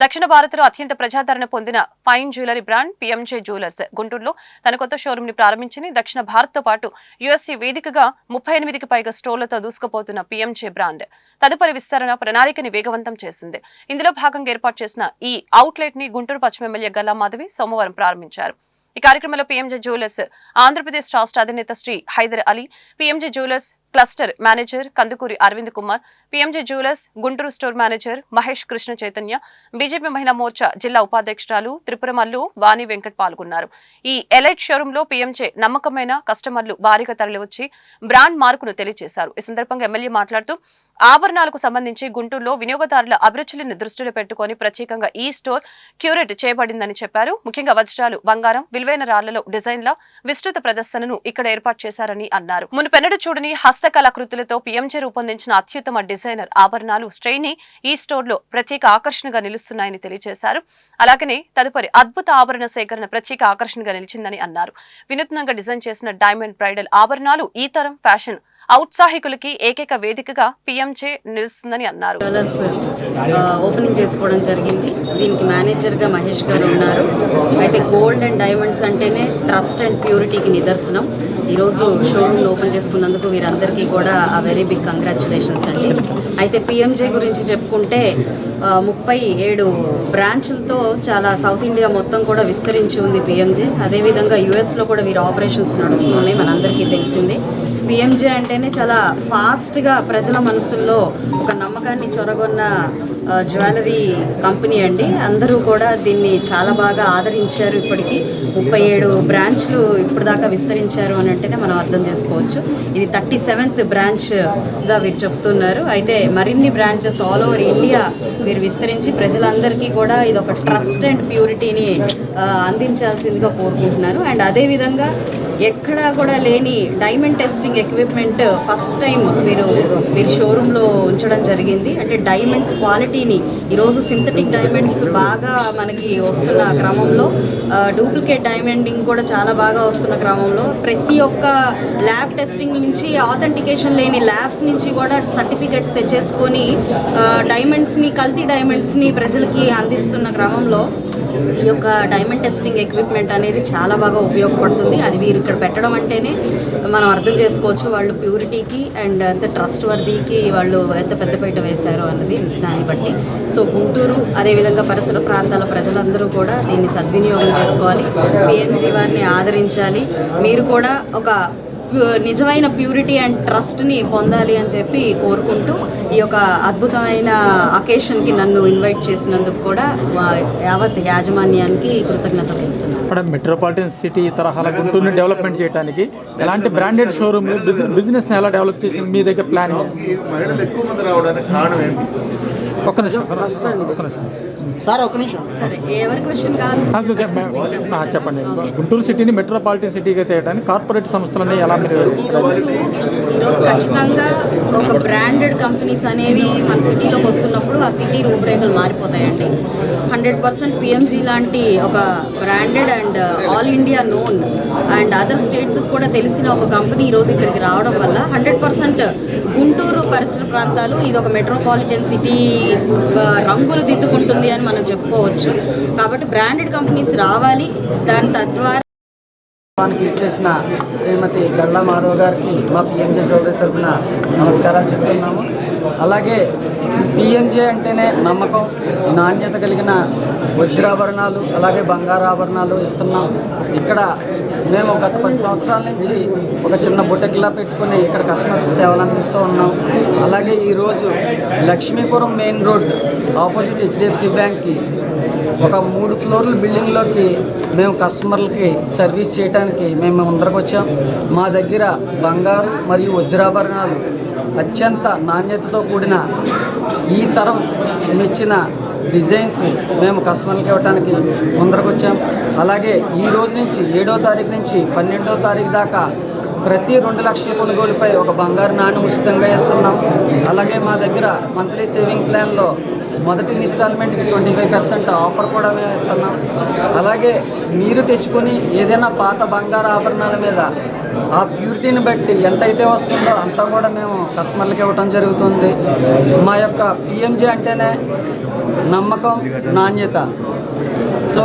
దక్షిణ భారత్లో అత్యంత ప్రజాదరణ పొందిన fine jewellery brand PMJ jewellers. గుంటూరులో తన కొత్త షోరూమ్ని ప్రారంభించింది. దక్షిణ భారత్తో పాటు యుఎస్ఏ వేదికగా ముప్పై ఎనిమిదికి పైగా స్టోర్లతో దూసుకుపోతున్న పిఎంజే బ్రాండ్ తదుపరి విస్తరణ ప్రణాళికని వేగవంతం చేసింది. ఇందులో భాగంగా ఏర్పాటు చేసిన ఈ అవుట్లెట్ని గుంటూరు పశ్చిమ ఎమ్మెల్యే గల్లా మాధవి సోమవారం ప్రారంభించారు. ఈ కార్యక్రమంలో పిఎంజే జ్యువెలర్స్ ఆంధ్రప్రదేశ్ రాష్ట్ర అధినేత Shri Hyder Ali PMJ jewellers cluster manager Kandukuri Arvind Kumar PMG jewellers Guntur store manager Mahesh Krishna Chaitanya BJP మహిళా మోర్చా జిల్లా ఉపాధ్యక్షురాలు త్రిపురమల్లు వాణి వెంకట్ పాల్గొన్నారు. ఈ ఎలైట్ షోరూమ్లో పీఎంజే నమ్మకమైన కస్టమర్లు భారీగా తరలివచ్చి బ్రాండ్ మార్కును తెలియజేశారు ఈ సందర్భంగా ఎమ్మెల్యే మాట్లాడుతూ ఆభరణాలకు సంబంధించి గుంటూరులో వినియోగదారుల అభిరుచులను దృష్టిలో పెట్టుకొని ప్రత్యేకంగా ఈ స్టోర్ క్యూరేట్ చేయబడిందని చెప్పారు. ముఖ్యంగా వజ్రాలు బంగారం విలువైన రాళ్ళలో డిజైన్ల విస్తృత ప్రదర్శనను ఇక్కడ ఏర్పాటు చేశారని అన్నారు. మునుపెన్నడు చూడని హస్తకళాకృతులతో పిఎంజే రూపొందించిన అత్యుత్తమ డిజైనర్ ఆభరణాలు శ్రేణి ఈ స్టోర్లో ప్రత్యేక ఆకర్షణగా నిలుస్తున్నాయని తెలియజేశారు. అలాగనే తదుపరి అద్భుత ఆభరణ సేకరణ ప్రత్యేక ఆకర్షణగా నిలిచిందని అన్నారు. వినూత్నంగా డిజైన్ చేసిన డైమండ్ బ్రైడల్ ఆభరణాలు ఈ తరం ఫ్యాషన్ ఔత్సాహికులకి ఏకైక వేదికగా పిఎంజే నిలుస్తుందని అన్నారు. ఓపెనింగ్ చేసుకోవడం జరిగింది. దీనికి మేనేజర్గా మహేష్ గారు ఉన్నారు. అయితే గోల్డ్ అండ్ డైమండ్స్ అంటేనే ట్రస్ట్ అండ్ ప్యూరిటీకి నిదర్శనం. ఈరోజు షోరూమ్ ఓపెన్ చేసుకున్నందుకు వీరందరికీ కూడా ఆ వెరీ బిగ్ కంగ్రాచులేషన్స్ అండి. అయితే పిఎంజే గురించి చెప్పుకుంటే ముప్పై ఏడు బ్రాంచ్లతో చాలా సౌత్ ఇండియా మొత్తం కూడా విస్తరించి ఉంది పిఎంజే. అదేవిధంగా యుఎస్లో కూడా వీరు ఆపరేషన్స్ నడుస్తున్నాయి మనందరికీ తెలిసిందే. పిఎంజే అంటేనే చాలా ఫాస్ట్గా ప్రజల మనసుల్లో ఒక నమ్మకాన్ని చొరగొన్న జ్యువెలరీ కంపెనీ అండి. అందరూ కూడా దీన్ని చాలా బాగా ఆదరించారు ఇప్పటికీ. ముప్పై ఏడు బ్రాంచ్లు ఇప్పుడు దాకా విస్తరించారు అని అంటేనే మనం అర్థం చేసుకోవచ్చు. ఇది థర్టీ సెవెంత్ బ్రాంచ్గా వీరు చెప్తున్నారు. అయితే మరిన్ని బ్రాంచెస్ ఆల్ ఓవర్ ఇండియా వీరు విస్తరించి ప్రజలందరికీ కూడా ఇది ఒక ట్రస్ట్ అండ్ ప్యూరిటీని అందించాల్సిందిగా కోరుకుంటున్నారు. అండ్ అదేవిధంగా ఎక్కడా కూడా లేని diamond testing equipment first time మీరు మీరు షోరూంలో ఉంచడం జరిగింది. అంటే డైమండ్స్ క్వాలిటీని ఈరోజు సింథటిక్ డైమండ్స్ బాగా మనకి వస్తున్న క్రమంలో డూప్లికేట్ డైమండింగ్ కూడా చాలా బాగా వస్తున్న క్రమంలో ప్రతి ఒక్క ల్యాబ్ టెస్టింగ్ నుంచి ఆథెంటికేషన్ లేని ల్యాబ్స్ నుంచి కూడా సర్టిఫికెట్స్ తెచ్చేసుకొని డైమండ్స్ని కల్తీ డైమండ్స్ని ప్రజలకి అందిస్తున్న క్రమంలో ఈ యొక్క డైమండ్ టెస్టింగ్ ఎక్విప్మెంట్ అనేది చాలా బాగా ఉపయోగపడుతుంది. అది వీరు ఇక్కడ పెట్టడం అంటేనే మనం అర్థం చేసుకోవచ్చు వాళ్ళు ప్యూరిటీకి అండ్ ఎంత ట్రస్ట్ వర్దీకి వాళ్ళు ఎంత పెద్దపీట వేశారు అన్నది దాన్ని బట్టి. సో గుంటూరు అదేవిధంగా పరిసర ప్రాంతాల ప్రజలందరూ కూడా దీన్ని సద్వినియోగం చేసుకోవాలి. పిఎన్జీ వారిని ఆదరించాలి. మీరు కూడా ఒక నిజమైన ప్యూరిటీ అండ్ ట్రస్ట్ని పొందాలి అని చెప్పి కోరుకుంటూ ఈ యొక్క అద్భుతమైన అకేషన్కి నన్ను ఇన్వైట్ చేసినందుకు కూడా మా యావత్ యాజమాన్యానికి కృతజ్ఞత తెలుపుతున్నాను. ఇక్కడ మెట్రోపాలిటన్ సిటీ తరహాల గుంటూరుని డెవలప్మెంట్ చేయడానికి ఎలాంటి బ్రాండెడ్ షోరూమ్ బిజినెస్ని ఎలా డెవలప్ చేసి మీ దగ్గర ప్లానింగ్ ఈ మహిళలు ఎక్కువ మంది రావడానికి కారణం ఏంటి? ఒక్క నిమిషం ఒక్క నిమిషం. సార్ ఒక నిమిషం. సరే ఎవరి క్వశ్చన్ కావాలి చెప్పండి. గుంటూరు సిటీని మెట్రోపాలిటన్ సిటీగా చేయడానికి కార్పొరేట్ సంస్థలని ఎలా మీరు ఈరోజు ఈరోజు ఖచ్చితంగా ఒక బ్రాండెడ్ కంపెనీస్ అనేవి మన సిటీలోకి వస్తున్నప్పుడు ఆ సిటీ రూపురేఖలు మారిపోతాయండి. హండ్రెడ్ పర్సెంట్ పిఎంజీ లాంటి ఒక branded and all India known and other స్టేట్స్కి కూడా తెలిసిన ఒక కంపెనీ ఈరోజు ఇక్కడికి రావడం వల్ల హండ్రెడ్ పర్సెంట్ గుంటూరు పరిసర ప్రాంతాలు ఇది ఒక మెట్రోపాలిటన్ సిటీ రంగులు దిద్దుకుంటుంది అని మనం చెప్పుకోవచ్చు. కాబట్టి బ్రాండెడ్ కంపెనీస్ రావాలి. దాని తద్వారా మనకి ఇచ్చేసిన శ్రీమతి గళ్ళ మాధవ్ గారికి మా పిఎంజే చౌదరి తరఫున నమస్కారాలు చెప్తున్నాము. అలాగే పిఎంజే అంటేనే నమ్మకం నాణ్యత కలిగిన వజ్రాభరణాలు అలాగే బంగారాభరణాలు ఇస్తున్నాం. ఇక్కడ మేము గత పది సంవత్సరాల నుంచి ఒక చిన్న బుటెక్లా పెట్టుకుని ఇక్కడ కస్టమర్స్కి సేవలు అందిస్తూ ఉన్నాం. అలాగే ఈరోజు Lakshmipuram main road opposite HDFC బ్యాంక్కి ఒక మూడు ఫ్లోర్ల బిల్డింగ్లోకి మేము కస్టమర్లకి సర్వీస్ చేయడానికి మేము ముందరకు వచ్చాం. మా దగ్గర బంగారు మరియు వజ్రాభరణాలు అత్యంత నాణ్యతతో కూడిన ఈ తరం మెచ్చిన డిజైన్స్ మేము కస్టమర్లకు ఇవ్వడానికి ముందరకు వచ్చాం అలాగే ఈ రోజు నుంచి ఏడో తారీఖు నుంచి పన్నెండో తారీఖు దాకా ప్రతి రెండు లక్షల కొనుగోలుపై ఒక బంగారు నాణ్యం ఉచితంగా ఇస్తున్నాం అలాగే మా దగ్గర మంత్లీ సేవింగ్ ప్లాన్లో మొదటి ఇన్స్టాల్మెంట్కి ట్వంటీ ఫైవ్ పర్సెంట్ ఆఫర్ కూడా మేము ఇస్తున్నాం. అలాగే మీరు తెచ్చుకొని ఏదైనా పాత బంగారు ఆభరణాల మీద ఆ ప్యూరిటీని బట్టి ఎంతైతే వస్తుందో అంతా కూడా మేము కస్టమర్లకి ఇవ్వటం జరుగుతుంది. మా యొక్క పిఎంజీ అంటేనే నమ్మకం నాణ్యత. సో